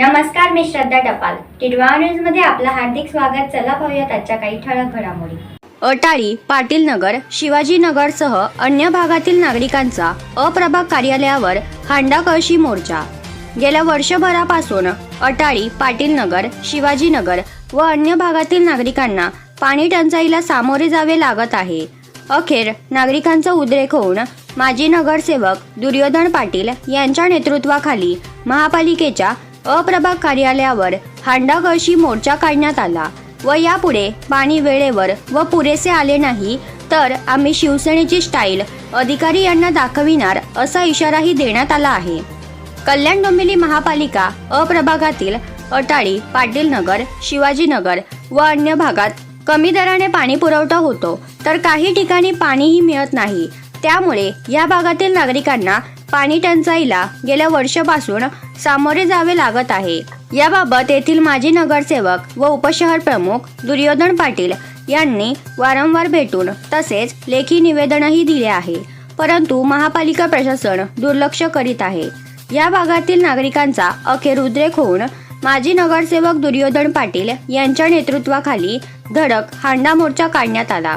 नमस्कार मी श्रद्धा टपाल. टिडवा न्यूजमध्ये आपलं हार्दिक स्वागत. चला पाहूयात आजच्या काही ठळक घडामोडी. अटाळी पाटील नगर शिवाजीनगरसह अन्य भागातील नागरिकांचा अप्रभाग कार्यालयावर हांडा कळशी मोर्चा. गेल्या वर्षभरापासून अटाळी पाटील नगर शिवाजीनगर व अन्य भागातील नागरिकांना पाणी टंचाईला सामोरे जावे लागत आहे. अखेर नागरिकांचा उद्रेक होऊन माजी नगरसेवक दुर्योधन पाटील यांच्या नेतृत्वाखाली महापालिकेच्या अप्रभाग कार्यालयावर हांडागळशी मोर्चा काढण्यात आला व यापुढे पाणी वेळेवर व पुरेसे आले नाही तर आम्ही शिवसेनेची स्टाईल अधिकारी यांना दाखविणार असा इशाराही देण्यात आला आहे. कल्याण डोंबिवली महापालिका अप्रभागातील अटाळी पाटील नगर शिवाजीनगर व अन्य भागात कमी दराने पाणी पुरवठा होतो तर काही ठिकाणी पाणीही मिळत नाही. त्यामुळे या भागातील नागरिकांना पाणी टंचाईला गेल्या वर्षापासून सामोरे जावे लागत आहे. याबाबत येथील माजी नगरसेवक व उपशहर प्रमुख दुर्योधन पाटील यांनी वारंवार भेटून तसेच लेखी निवेदनही दिले आहे. परंतु महापालिका प्रशासन दुर्लक्ष करीत आहे. या भागातील नागरिकांचा अखेर उद्रेक होऊन माजी नगरसेवक दुर्योधन पाटील यांच्या नेतृत्वाखाली धडक हांडा मोर्चा काढण्यात आला.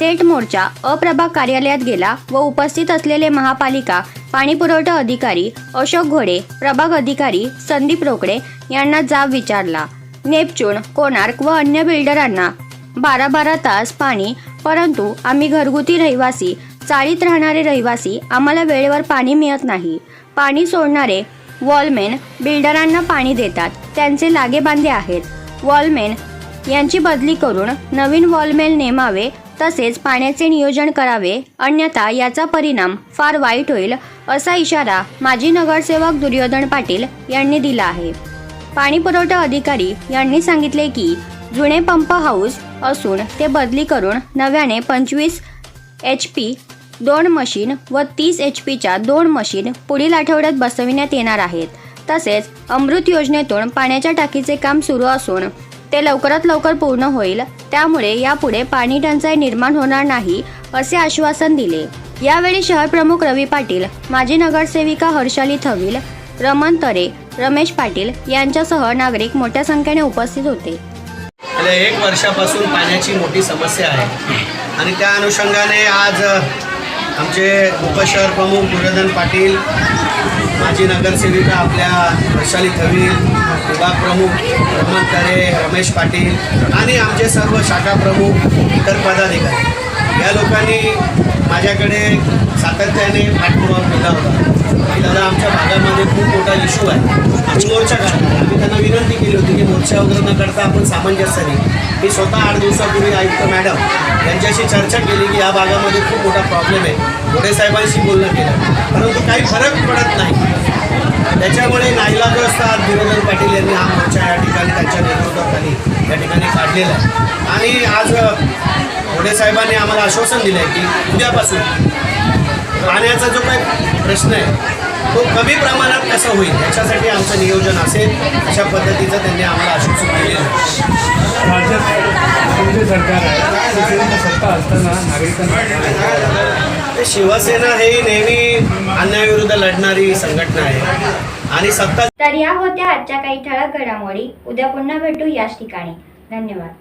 थेट मोर्चा अप्रभाग कार्यालयात गेला व उपस्थित असलेले महापालिका पाणी पुरवठा अधिकारी अशोक घोडे प्रभाग अधिकारी संदीप रोकडे यांना जाब विचारला. नेपच्यून कोणार्क व अन्य बिल्डरांना बारा बारा तास पाणी परंतु आम्ही घरगुती रहिवासी चाळीत राहणारे रहिवासी आम्हाला वेळेवर पाणी मिळत नाही. पाणी सोडणारे वॉलमेन बिल्डरांना पाणी देतात. त्यांचे लागेबांधे आहेत. वॉलमेन यांची बदली करून नवीन वॉलमेन नेमावे तसेच पाण्याचे नियोजन करावे अन्यथा याचा परिणाम फार वाईट होईल असा इशारा माजी नगरसेवक दुर्योधन पाटील यांनी दिला आहे. पाणी पुरवठा अधिकारी यांनी सांगितले की जुने पंप हाऊस असून ते बदली करून नव्याने पंचवीस एच पी दोन मशीन व तीस एच पीच्या दोन मशीन पुढील आठवड्यात बसविण्यात येणार आहेत. तसेच अमृत योजनेतून पाण्याच्या टाकीचे काम सुरू असून ते लवकरात लवकर पूर्ण होईल. त्यामुळे यापुढे पाणी टंचाई निर्माण होणार नाही असे आश्वासन दिले. यावेळी शहर प्रमुख रवी पाटील माजी नगरसेविका हर्षाली थविल रमण तरे रमेश पाटील यांच्यासह नागरिक मोठ्या संख्येने उपस्थित होते. गेल्या एक वर्षापासून पाण्याची मोठी समस्या आहे. आणि त्या अनुषंगाने आज आमचे उपशहर प्रमुख दुर्योधन पाटील माजी नगरसेविका आपल्या वैशाली थवील विभाग प्रमुख रमण तरे रमेश पाटील आणि आमचे सर्व शाखा प्रमुख इतर पदाधिकारी. या लोकांनी माझ्याकडे सातत्याने पाठपुरावा केला होता. की दादा आमच्या भागामध्ये खूप मोठा इश्यू आहे. आणि मोर्चा काढला आम्ही त्यांना विनंती केली होती की मोर्चा वगैरे न करता आपण सामंजस्याने मी स्वतः आठ दिवसापूर्वी आयुक्त मॅडम यांच्याशी चर्चा केली की या भागामध्ये खूप मोठा प्रॉब्लेम आहे. मोठे साहेबांशी बोलणं केलं. परंतु काही फरक पडत नाही. त्याच्यामुळे नाईलाज असतात विरोधन पाटील यांनी हा मोर्चा या ठिकाणी त्यांच्या नेतृत्वाखाली या ठिकाणी काढलेला आहे. आणि आज मोठे साहेबांनी आम्हाला आश्वासन दिलं आहे की उद्यापासून पाण्याचा जो काही प्रश्न आहे तो कमी प्रमाणात कसं होईल याच्यासाठी आमचं नियोजन असेल अशा पद्धतीचं त्यांनी आम्हाला आश्वासन दिलेलं आहे. राज्यात सरकार आहे सत्ता असताना नागरिकांना म्हणजे शिवसेना हे नेहमी अन्यायाविरुद्ध लढणारी संघटना आहे. आणि सत्ता तर या होत्या आजच्या काही ठळक घडामोडी. उद्या पुन्हा भेटू याच ठिकाणी. धन्यवाद.